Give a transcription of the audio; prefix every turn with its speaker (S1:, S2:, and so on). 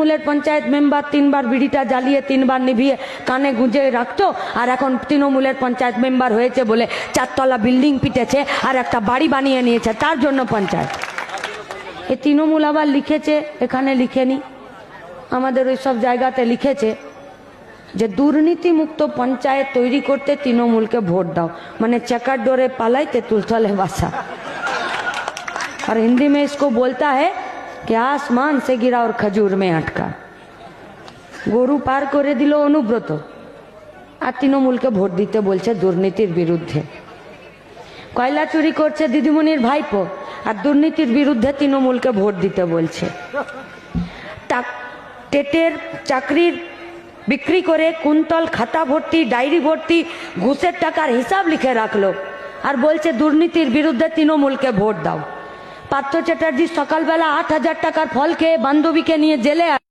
S1: তৃণমূলের পঞ্চায়েত মেম্বার তিনবার বিড়িটা জ্বালিয়ে তিনবার নিভিয়ে কানে গুঁজে রাখতো আর এখন তৃণমূলের পঞ্চায়েত মেম্বার হয়েছে বলে চারতলা বিল্ডিং পিটেছে আর একটা বাড়ি বানিয়ে নিয়েছে তার জন্য পঞ্চায়েত এ তৃণমূল আবার লিখেছে এখানে লিখেনি আমাদের ওই সব জায়গাতে লিখেছে যে দুর্নীতিমুক্ত পঞ্চায়েত তৈরি করতে তৃণমূলকে ভোট দাও মানে चक्कर डोरे पालाई तेतुल तले बासा और हिंदी में इसको बोलता है कि आसमान से गिरा और खजूर में अटका গরু পার করে দিল অনুব্রত আর তৃণমূলকে ভোট দিতে বলছে দুর্নীতির বিরুদ্ধে কয়লা চুরি করছে দিদিমণির ভাইপো আর দুর্নীতির বিরুদ্ধে তৃণমূলকে ভোট দিতে বলছে টাক- টেটের চাকরির বিক্রি করে কুন্তল খাতা ভর্তি ডায়েরি ভর্তি ঘুষের টাকার হিসাব লিখে রাখলো আর বলছে দুর্নীতির বিরুদ্ধে তৃণমূলকে ভোট দাও পার্থ চ্যাটার্জি সকালবেলা আট হাজার টাকার ফল খেয়ে বান্ধবীকে নিয়ে জেলে